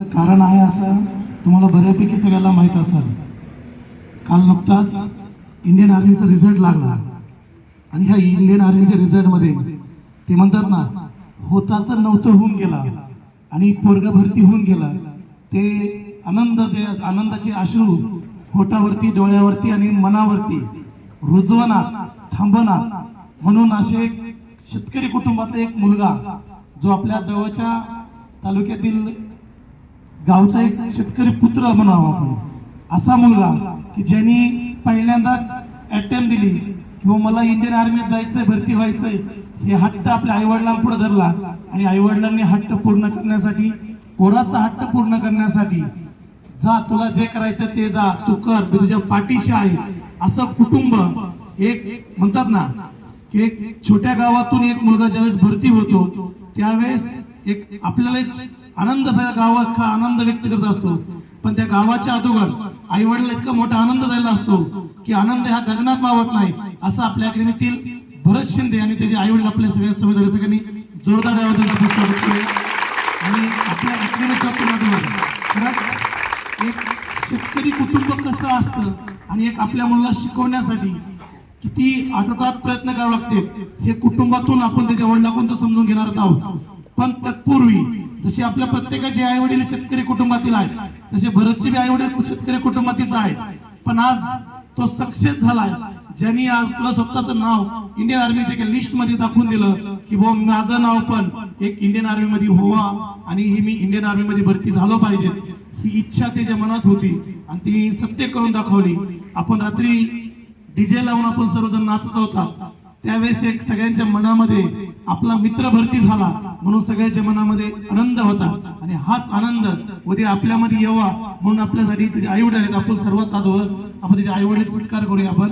कारण आहे असं तुम्हाला बऱ्यापैकी सगळ्याला माहीत असेल. काल नुकताच इंडियन आर्मीचा रिझल्ट लागला. आणि ह्या इंडियन आर्मीच्या रिझल्टमध्ये ते म्हणतात ना होताचं नव्हतं होऊन गेला आणि पोरग भरती होऊन गेला. ते आनंदाचे आनंदाचे अश्रू होटावरती डोळ्यावरती आणि मनावरती रुजवणार थांबवणार म्हणून असे शेतकरी कुटुंबातला एक मुलगा जो आपल्या जवळच्या तालुक्यातील गावचा एक शेतकरी पुत्र म्हणावा आपण. असा मुलगा की ज्यांनी पहिल्यांदाच अटेम्प्ट दिली किंवा मला इंडियन आर्मीत जायचंय भरती व्हायचंय. हे हट्ट आपल्या आईवडिलांपुढे धरला आणि आईवडिलांनी हट्ट पूर्ण करण्यासाठी कोणाचा हट्ट पूर्ण करण्यासाठी जा तुला जे करायचं ते जा तू कर मी तुझ्या पाठीशी आहे. असं कुटुंब एक म्हणतात ना की एक छोट्या गावातून एक मुलगा ज्यावेळेस भरती होतो त्यावेळेस एक आपल्याला एक आनंद सगळ्या गावात आनंद व्यक्त करत असतो. पण त्या गावाच्या अगोदर आई वडील इतका मोठा आनंद झालेला असतो की आनंद हा गगनात मावत नाही असं आपल्या अकॅडमीतील भरत शिंदे आणि त्याचे आई वडील आपल्या सगळ्या समुदाय सगळ्यांनी जोरदार आणि आपल्या अकॅडमीच्या माध्यमातून खरंच एक शेतकरी कुटुंब कसं असतं आणि एक आपल्या मुलाला शिकवण्यासाठी किती आटोकात प्रयत्न करावे लागते हे कुटुंबातून आपण त्याच्या वडिलाकडून तर समजून घेणार आहोत. पण तत्पूर्वी जसे आपल्या प्रत्येकाचे आई वडील शेतकरी कुटुंबातील आहेत तसे भरतचे बी आई वडील शेतकरी कुटुंबातील आहेत. पण आज तो सक्सेस झालाय. ज्यांनी आपलं स्वतःचं नाव इंडियन आर्मीच्या लिस्टमध्ये दाखवून दिलं की बुवा माझं नाव पण एक इंडियन आर्मी मध्ये होवा आणि ही मी इंडियन आर्मी मध्ये भरती झालो पाहिजे. ही इच्छा त्याच्या मनात होती आणि ती सत्य करून दाखवली. आपण रात्री डीजे लावून आपण सर्वजण नाचत होता. त्यावेळेस एक सगळ्यांच्या मनामध्ये आपला मित्र भरती झाला. म्हणून सगळ्याच्या मनामध्ये आनंद होता. आणि हाच आनंद उद्या आपल्यामध्ये यावा म्हणून आपल्यासाठी त्याचे आई वडील आहेत. आपण सर्वात आधोवर आपण त्याचे आई वडील सत्कार करूया आपण.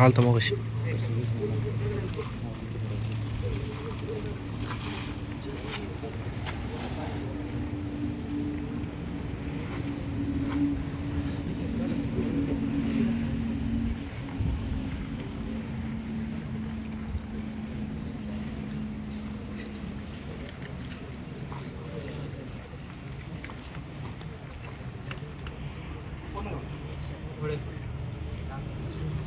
Altă mă și... Thank you.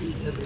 Assalamualaikum.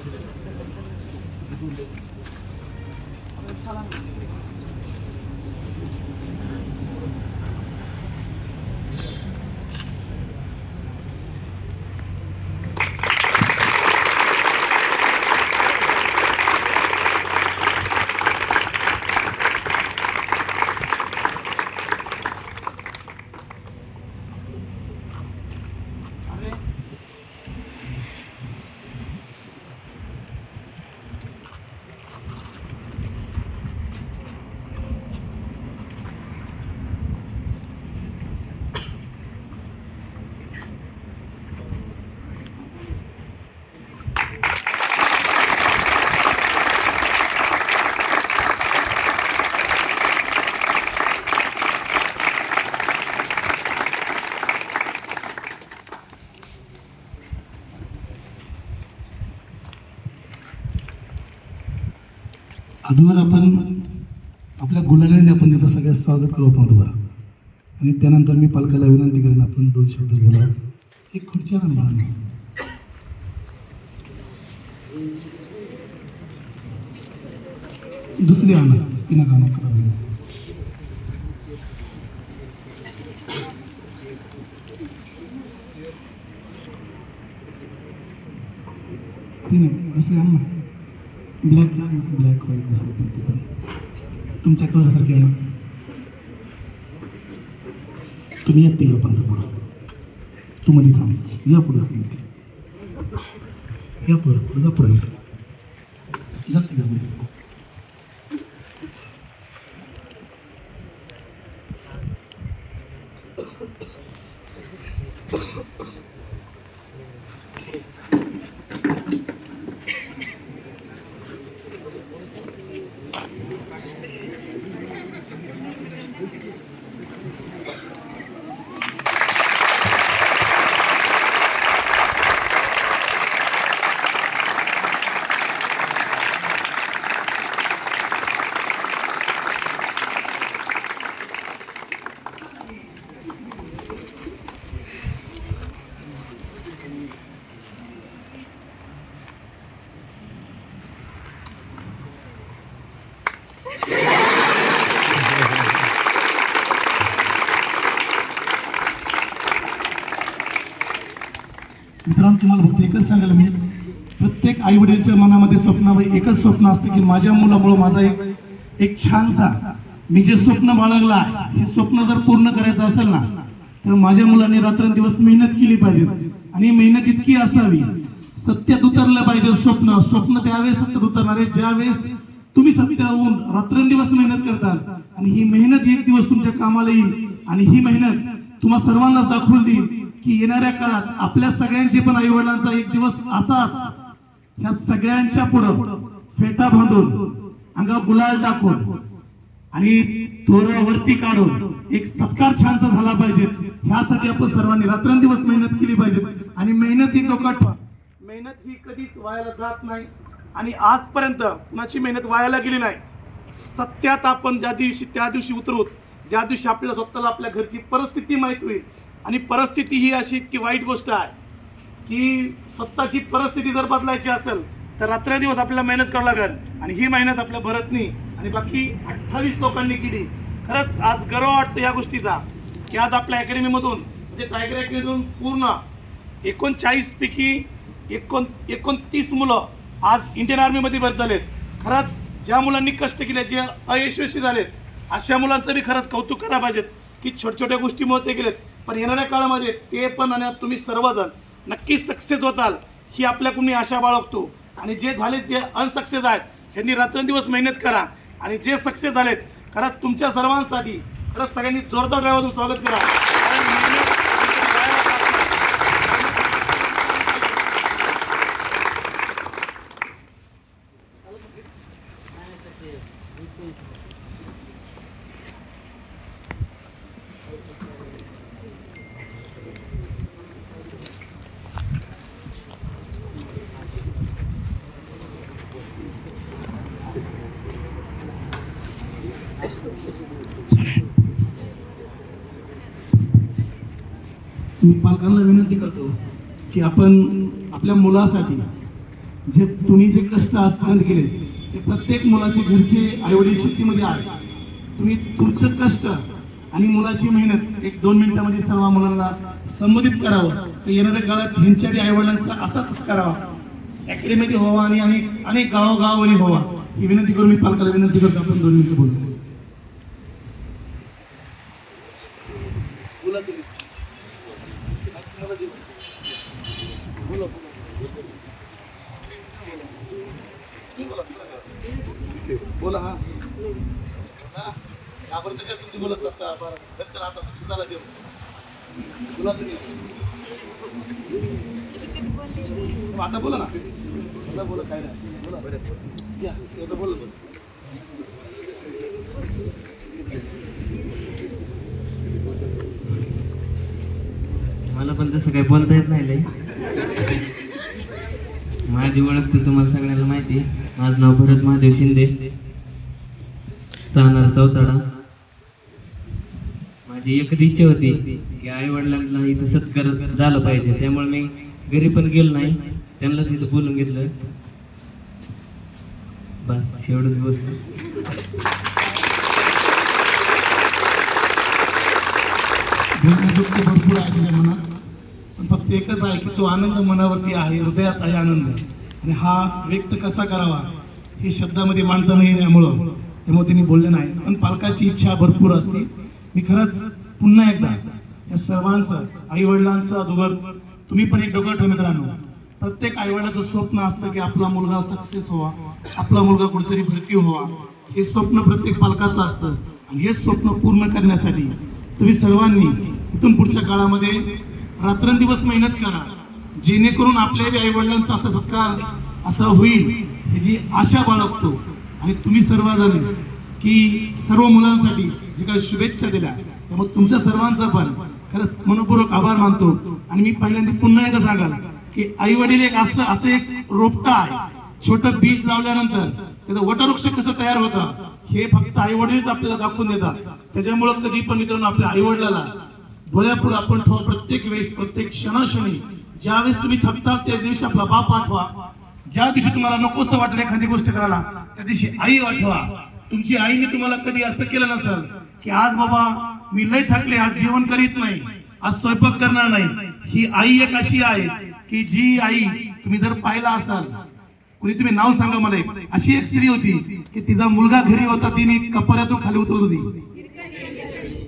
आपण आपल्या गुलालाने आपण त्याचं सगळ्यात स्वागत करू आपण अधूवर आणि त्यानंतर मी पालकाला विनंती करेन आपण दोन शब्द बोला एक खुर्ची आणा दुसरी आणा तिनं कामं नका ती नाही दुसरी आणा. ब्लॅक ब्लॅक व्हाईट दुसरी कोणती तुमच्या कलरसारखे आहे ना? तुम्ही येत तिघं पण पुढं. तू मध्ये थांब. या पुढं या पुढं पुढं जा पुढं. जा तिघं मित्रांनो तुम्हाला फक्त एकच सांगायला मी प्रत्येक आई मनामध्ये स्वप्न एकच स्वप्न असतं की माझ्या मुलामुळं माझा एक एक छानसा मी जे स्वप्न बाळगला हे स्वप्न जर पूर्ण करायचं असेल ना तर माझ्या मुलांनी रात्रंदिवस मेहनत केली पाहिजे. आणि मेहनत इतकी असावी. सत्यात उतरलं पाहिजे स्वप्न. स्वप्न त्यावेळेस सत्यात उतरणार आहे. ज्यावेळेस तुम्ही सत्याहून होऊन रात्रंदिवस मेहनत करताल आणि ही मेहनत एक दिवस तुमच्या कामाला येईल आणि ही मेहनत तुम्हा सर्वांनाच दाखवून देईल. की येणाऱ्या काळात आपल्या सगळ्यांचे पण आई वडिलांचा एक दिवस असाच. ह्या सगळ्यांच्या पुढं फेटा बांधून अंगा गुलाल टाकून आणि थोडं वरती काढून एक सत्कार छानसा झाला पाहिजे. ह्यासाठी आपण सर्वांनी रात्रंदिवस मेहनत केली पाहिजे. आणि मेहनत ही लोकात मेहनत ही कधीच वायाला जात नाही. आणि आजपर्यंत कुणाची मेहनत वायाला गेली नाही. सत्यात आपण ज्या दिवशी त्या दिवशी उतरू ज्या दिवशी आपल्याला स्वतःला आपल्या घरची परिस्थिती माहीत होईल आणि परिस्थिती ही अशी इतकी वाईट गोष्ट आहे की स्वतःची परिस्थिती जर बदलायची असेल तर रात्रंदिवस आपल्याला मेहनत करावं लागेल. आणि ही मेहनत आपल्या भरतनी आणि बाकी अठ्ठावीस लोकांनी केली. खरंच आज गर्व वाटतो या गोष्टीचा की आज आपल्या अकॅडमीमधून म्हणजे टायगर अकॅडमीतून पूर्ण एकोणचाळीसपैकी एकोण एकोणतीस मुलं आज इंडियन आर्मीमध्ये भरत झालेत. खरंच ज्या मुलांनी कष्ट केले जे अयशस्वी झालेत अशा मुलांचं बी खरंच कौतुक करायला पाहिजेत की छोट्या छोट्या गोष्टीमुळे ते गेलेत. पण येणाऱ्या काळामध्ये ते पण आणि तुम्ही सर्वजण नक्कीच सक्सेस होताल ही आपल्याकडून मी आशा बाळगतो. आणि जे झाले जे अनसक्सेस आहेत ह्यांनी रात्रंदिवस मेहनत करा. आणि जे सक्सेस झालेत खरंच तुमच्या सर्वांसाठी खरंच सगळ्यांनी जोरदार ड्रायव्हरचं स्वागत करा कारण मेहनत ही कधी वाया जात नाही. मी पालकांना विनंती करतो की आपण आपल्या मुलासाठी जे तुम्ही जे कष्ट आजपर्यंत केले ते प्रत्येक मुलाचे घरचे आईवडील शेतीमध्ये आहे तुम्ही तुमचं कष्ट आणि मुलाची मेहनत एक दोन मिनिटामध्ये सर्व मुलांना संबोधित करावं. तर येणाऱ्या काळात ह्यांच्या आईवडिलांचा असाच करावा. अकॅडमीमध्ये व्हावा आणि अनेक अनेक गावोगावांनी व्हावा. ही विनंती करून मी पालकाला विनंती करतो. आपण दोन मिनिटं बोलतो बोला तुम्ही बोला बोला हा हा घाबरतं का तुमची बोलत जाता बरं बरं, चला आता सक्ष झाला देऊ बोला तुम्ही आता बोला ना आता बोला काय नाही बोला या आता बोला बोला मला पण तसं काही बोलता येत नाही लय माझी ओळख तर तुम्हाला सगळ्यांना माहिती आहे. माझं नाव भरत महादेव शिंदे. राहणार चौताडा माझी एकच इच्छा होती की आई वडिलांना इथं सत्कार झालं पाहिजे. त्यामुळे मी घरी पण गेलो नाही. त्यांनाच इथं बोलून घेतलं. बस एवढंच बोल भरपूर आहे मनात. पण फक्त एकच आहे की तो आनंद मनावरती आहे हृदयात आहे आनंद. आणि हा व्यक्त कसा करावा हे शब्दामध्ये मांडता नाही त्यामुळं त्यामुळे त्यांनी बोलले नाही. पण पालकाची इच्छा भरपूर असते. मी खरंच पुन्हा एकदा या सर्वांचं आई वडिलांचं तुम्ही पण एक डोकं ठेव मित्रांनो प्रत्येक आईवडिलाचं स्वप्न असतं की आपला मुलगा सक्सेस व्हावा आपला मुलगा कुठेतरी भरती व्हावा. हे स्वप्न प्रत्येक पालकाचं असतं. आणि हे स्वप्न पूर्ण करण्यासाठी तुम्ही सर्वांनी इथून पुढच्या काळामध्ये रात्रंदिवस मेहनत करा. जेणेकरून आपल्या आई वडिलांचा असा सत्कार असा होईल ह्याची आशा बाळगतो. आणि तुम्ही सर्वजण की सर्व मुलांसाठी जे काही शुभेच्छा दिल्या त्यामुळे तुमच्या सर्वांचा पण खरंच मनपूर्वक आभार मानतो. आणि मी पहिल्यांदा पुन्हा एकदा सांगाल की आई वडील एक असं असं एक रोपटा आहे. छोटं बीज लावल्यानंतर त्याचं वटवृक्ष कसं तयार होतं हे फक्त आई वडीलच आपल्याला दाखवून देतात. त्याच्यामुळं कधी पण मित्रांनो आपल्या आई वडिलाला डोळ्यापुढे आपण ठेवा प्रत्येक वेळेस प्रत्येक क्षणाक्षणी ज्यावेळेस तुम्ही थकता त्या दिवशी आपला बाप आठवा ज्या दिवशी तुम्हाला नकोस वाटलं एखादी गोष्ट करायला त्या दिवशी आई आठवा. तुमची आईने तुम्हाला कधी असं केलं नसेल की आज बाबा मी लय थकले आज जेवण करीत नाही आज स्वयंपाक करणार नाही. ही आई एक अशी आहे की जी आई तुम्ही जर पाहिला असाल कुणी तुम्ही नाव सांगा मला अशी एक स्त्री होती की तिचा मुलगा घरी होता तिने कपड्यातून खाली उतरत होती.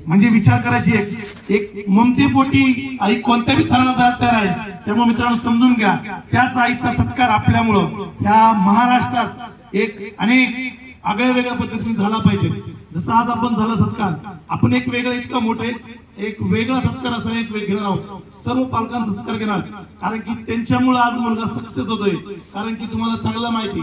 म्हणजे विचार करायची एक एक ममतेपोटी आई कोणत्याही जायला तयार आहे त्यामुळे मित्रांनो समजून घ्या. त्याच आईचा सत्कार आपल्यामुळं ह्या महाराष्ट्रात एक अनेक आगळ्या वेगळ्या पद्धतीने झाला पाहिजे. जसं आज आपण झाला सत्कार आपण एक वेगळा इतका मोठे एक वेगळा सत्कार असा एक वेग घेणार आहोत. सर्व पालकांचा सत्कार घेणार. कारण की त्यांच्यामुळे आज मुलगा सक्सेस होतोय. कारण की तुम्हाला चांगलं माहिती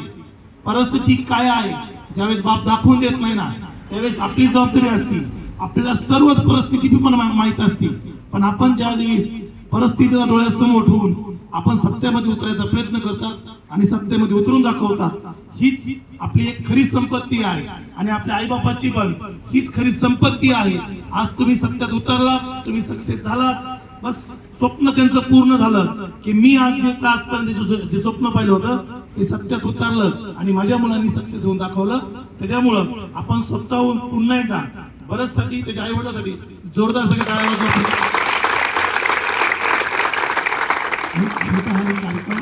परिस्थिती काय आहे? ज्यावेळेस बाप दाखवून देत नाही ना त्यावेळेस आपली जबाबदारी असती. आपल्याला सर्व परिस्थिती पण माहीत माहीत असते पण आपण ज्या दिवस परिस्थितीला डोळ्यासमोर ठेवून आपण सत्यामध्ये उतरायचा प्रयत्न करतात आणि सत्यामध्ये उतरून दाखवतात हीच आपली एक खरी संपत्ती आहे. आणि आपल्या आईबापाची पण हीच खरी संपत्ती आहे. आज तुम्ही सत्यात उतरलात तुम्ही सक्सेस झालात. बस स्वप्न त्यांचं पूर्ण झालं की मी आज जे आजपर्यंत जे जे स्वप्न पाहिलं होतं ते सत्यात उतरलं आणि माझ्या मुलांनी सक्सेस होऊन दाखवलं. त्याच्यामुळं आपण स्वतःहून पुन्हा एकदा बरंचसाठी त्याच्या आई वडिलांसाठी जोरदार सगळे टाळ्या कार्यक्रम.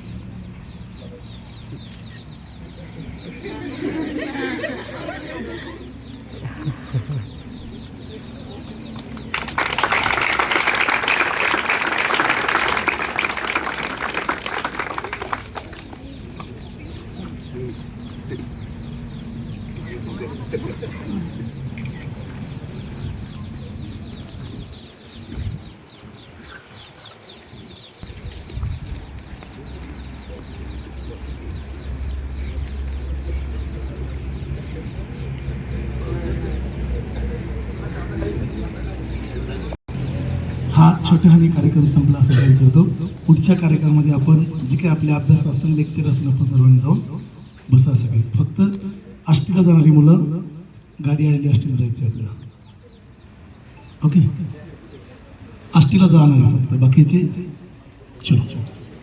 छोट्याखानी कार्यक्रम संपला असं काही करतो. पुढच्या कार्यक्रमामध्ये आपण जे काही आपले अभ्यास असेल लेक्चर असेल आपण सर्वांनी जाऊन बसा सगळे. फक्त आष्टीला जाणारी मुलं गाडी आलेली आष्टीला जायचं आहे आपल्याला. ओके आष्टीला जाणार फक्त. बाकीचे चलो.